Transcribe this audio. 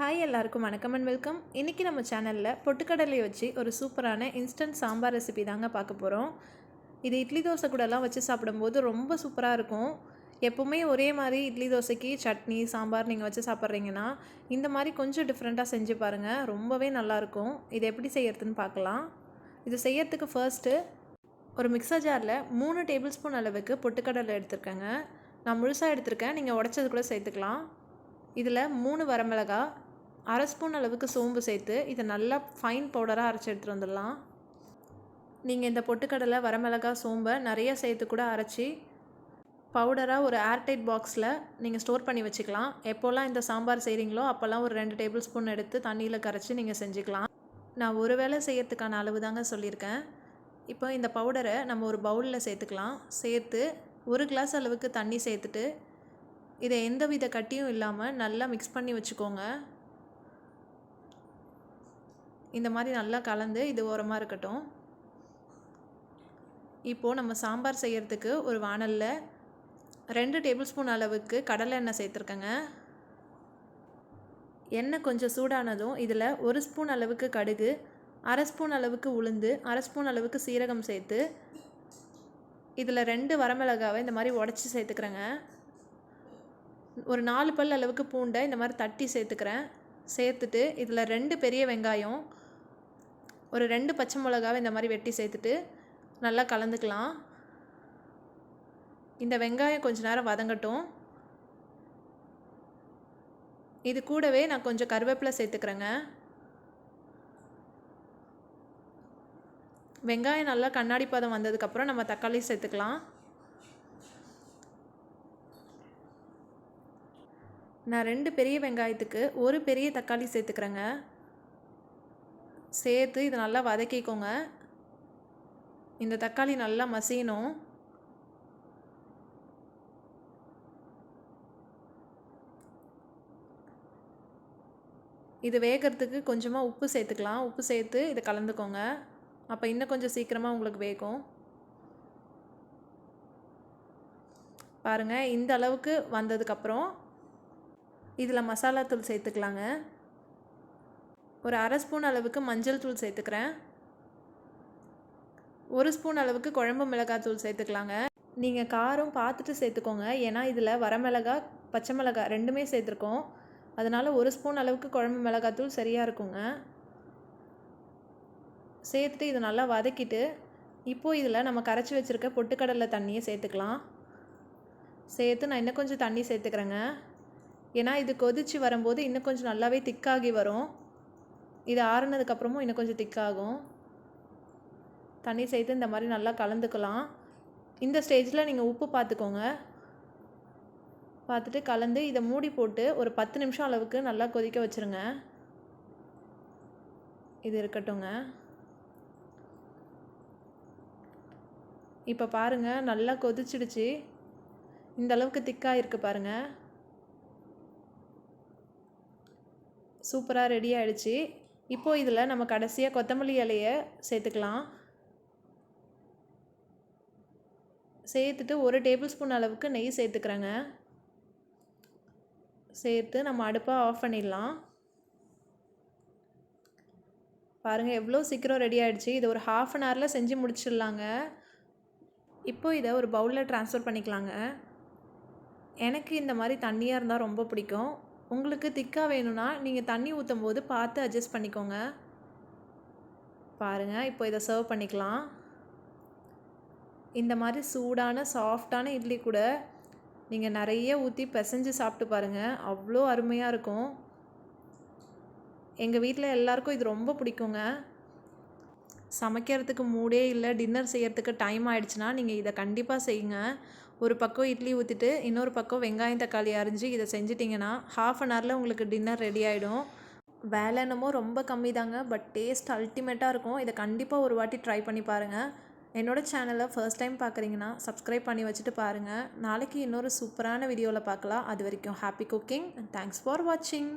Hi எல்லாருக்கும் வணக்கம் and welcome இன்றைக்கி நம்ம சேனலில் பொட்டுக்கடலையை வச்சு ஒரு சூப்பரான இன்ஸ்டன்ட் சாம்பார் ரெசிபி தாங்க பார்க்க போகிறோம் இது இட்லி தோசை கூடலாம் வச்சு சாப்பிடும்போது ரொம்ப சூப்பராக இருக்கும். எப்போவுமே ஒரே மாதிரி இட்லி தோசைக்கு சட்னி சாம்பார் நீங்கள் வச்சு சாப்பிட்றீங்கன்னா இந்த மாதிரி கொஞ்சம் டிஃப்ரெண்ட்டாக செஞ்சு பாருங்கள் ரொம்பவே நல்லாயிருக்கும் இது எப்படி செய்யறதுன்னு பார்க்கலாம். இது செய்யறதுக்கு ஃபர்ஸ்ட்டு ஒரு மிக்சர் ஜாரில் மூணு டேபிள் ஸ்பூன் அளவுக்கு பொட்டுக்கடலை எடுத்திருக்கேங்க. நான் முழுசாக எடுத்திருக்கேன். நீங்கள் உடச்சது கூட சேர்த்துக்கலாம். இதில் மூணு வரமிளகா அரை ஸ்பூன் அளவுக்கு சோம்பு சேர்த்து இதை நல்லா ஃபைன் பவுடராக அரைச்சி எடுத்துகிட்டு வந்துடலாம். நீங்கள் இந்த பொட்டுக்கடலை வரமிளகா சோம்பை நிறைய சேர்த்து கூட அரைச்சி பவுடராக ஒரு ஏர்டைட் பாக்ஸில் நீங்கள் ஸ்டோர் பண்ணி வச்சுக்கலாம். எப்போல்லாம் இந்த சாம்பார் செய்கிறீங்களோ அப்போல்லாம் ஒரு ரெண்டு டேபிள் ஸ்பூன் எடுத்து தண்ணியில் கரைச்சி நீங்கள் செஞ்சுக்கலாம். நான் ஒரு வேளை செய்யறதுக்கான அளவு தாங்க சொல்லியிருக்கேன். இப்போ இந்த பவுடரை நம்ம ஒரு பவுலில் சேர்த்துக்கலாம். சேர்த்து ஒரு கிளாஸ் அளவுக்கு தண்ணி சேர்த்துட்டு இதை எந்த வித கட்டியும் இல்லாமல் நல்லா மிக்ஸ் பண்ணி வச்சுக்கோங்க. இந்த மாதிரி நல்லா கலந்து இது ஓரமாக இருக்கட்டும். இப்போது நம்ம சாம்பார் செய்கிறதுக்கு ஒரு வானலில் ரெண்டு டேபிள் ஸ்பூன் அளவுக்கு கடலை எண்ணெய் சேர்த்துருக்கேங்க. எண்ணெய் கொஞ்சம் சூடானதும் இதில் ஒரு ஸ்பூன் அளவுக்கு கடுகு அரை ஸ்பூன் அளவுக்கு உளுந்து அரை ஸ்பூன் அளவுக்கு சீரகம் சேர்த்து இதில் ரெண்டு வரமிளகாவை இந்த மாதிரி உடச்சி சேர்த்துக்கிறேங்க. ஒரு நாலு பல் அளவுக்கு பூண்டை இந்த மாதிரி தட்டி சேர்த்துக்கிறேன். சேர்த்துட்டு இதில் ரெண்டு பெரிய வெங்காயம் ஒரு ரெண்டு பச்சை மிளகாவை இந்த மாதிரி வெட்டி சேர்த்துட்டு நல்லா கலந்துக்கலாம். இந்த வெங்காயம் கொஞ்ச நேரம் வதங்கட்டும். இது கூடவே நான் கொஞ்சம் கருவேப்பிலை சேர்த்துக்கிறேங்க. வெங்காயம் நல்லா கண்ணாடி பதம் வந்ததுக்கப்புறம் நம்ம தக்காளி சேர்த்துக்கலாம். நான் ரெண்டு பெரிய வெங்காயத்துக்கு ஒரு பெரிய தக்காளி சேர்த்துக்கிறேங்க. சேர்த்து இதை நல்லா வதக்கிக்கோங்க. இந்த தக்காளி நல்லா மசியணும். இது வேகிறதுக்கு கொஞ்சமாக உப்பு சேர்த்துக்கலாம். உப்பு சேர்த்து இதை கலந்துக்கோங்க. அப்போ இன்னும் கொஞ்சம் சீக்கிரமாக உங்களுக்கு வேகும். பாருங்கள் இந்த அளவுக்கு வந்ததுக்கப்புறம் இதில் மசாலா தூள் சேர்த்துக்கலாங்க. ஒரு அரை ஸ்பூன் அளவுக்கு மஞ்சள் தூள் சேர்த்துக்கிறேன். ஒரு ஸ்பூன் அளவுக்கு குழம்பு மிளகாய் தூள் சேர்த்துக்கலாங்க. நீங்கள் காரம் பார்த்துட்டு சேர்த்துக்கோங்க. ஏன்னா இதில் வரமிளகா பச்சை மிளகாய் ரெண்டுமே சேர்த்துருக்கோம். அதனால் ஒரு ஸ்பூன் அளவுக்கு குழம்பு மிளகாய் தூள் சரியாக இருக்குங்க. சேர்த்துட்டு இதை நல்லா வதக்கிட்டு இப்போது இதில் நம்ம கரைச்சி வச்சுருக்க பொட்டுக்கடலை தண்ணியை சேர்த்துக்கலாம். சேர்த்து நான் இன்னும் கொஞ்சம் தண்ணி சேர்த்துக்கிறேங்க. ஏன்னா இது கொதித்து வரும்போது இன்னும் கொஞ்சம் நல்லாவே திக்காகி வரும். இது ஆறுனதுக்கப்புறமும் இன்னும் கொஞ்சம் திக்காகும். தண்ணி சேர்த்து இந்த மாதிரி நல்லா கலந்துக்கலாம். இந்த ஸ்டேஜில் நீங்கள் உப்பு பார்த்துக்கோங்க பார்த்துட்டு கலந்து இதை மூடி போட்டு ஒரு பத்து நிமிஷம் அளவுக்கு நல்லா கொதிக்க வச்சுருங்க. இது இருக்கட்டுங்க. இப்போ பாருங்கள் நல்லா கொதிச்சிடுச்சு. இந்த அளவுக்கு திக்காக இருக்குது பாருங்கள் சூப்பராக ரெடி ஆகிடுச்சு இப்போது இதில் நம்ம கடைசியாக கொத்தமல்லி இலையை சேர்த்துக்கலாம். சேர்த்துட்டு ஒரு டேபிள் ஸ்பூன் அளவுக்கு நெய் சேர்த்துக்கிறேங்க. சேர்த்து நம்ம அடுப்பை ஆஃப் பண்ணிடலாம். பாருங்கள் எவ்வளோ சீக்கிரம் ரெடி ஆகிடுச்சு இது ஒரு ஹாஃப் அன் ஹவரில் செஞ்சு முடிச்சிடலாங்க. இப்போ இதை ஒரு பவுலில் ட்ரான்ஸ்ஃபர் பண்ணிக்கலாங்க. எனக்கு இந்த மாதிரி தண்ணியாக இருந்தால் ரொம்ப பிடிக்கும். உங்களுக்கு திக்காக வேணும்னா நீங்கள் தண்ணி ஊற்றும் போது பார்த்து அட்ஜஸ்ட் பண்ணிக்கோங்க. பாருங்கள் இப்போ இதை சர்வ் பண்ணிக்கலாம். இந்த மாதிரி சூடான சாஃப்டான இட்லி கூட நீங்கள் நிறைய ஊற்றி பிசைஞ்சு சாப்பிட்டு பாருங்கள் அவ்வளோ அருமையாக இருக்கும். எங்கள் வீட்டில் எல்லாருக்கும் இது ரொம்ப பிடிக்குங்க. சமைக்கிறதுக்கு மூடே இல்லை டின்னர் செய்கிறதுக்கு டைம் ஆயிடுச்சுன்னா நீங்கள் இதை கண்டிப்பாக செய்யுங்க. ஒரு பக்கம் இட்லி ஊற்றிட்டு இன்னொரு பக்கம் வெங்காயம் தக்காளி அரிஞ்சு இதை செஞ்சிட்டிங்கன்னா ஹாஃப் அன் ஹவரில் உங்களுக்கு டின்னர் ரெடி ஆகிடும் வேலை என்னமோ ரொம்ப கம்மி தாங்க பட் டேஸ்ட் அல்டிமேட்டாக இருக்கும். இதை கண்டிப்பாக ஒரு வாட்டி ட்ரை பண்ணி பாருங்கள் என்னோடய சேனலை ஃபர்ஸ்ட் டைம் பார்க்குறீங்கன்னா சப்ஸ்கிரைப் பண்ணி வச்சுட்டு பாருங்கள் நாளைக்கு இன்னொரு சூப்பரான வீடியோவில் பார்க்கலாம் அது வரைக்கும் happy cooking and thanks for வாட்சிங்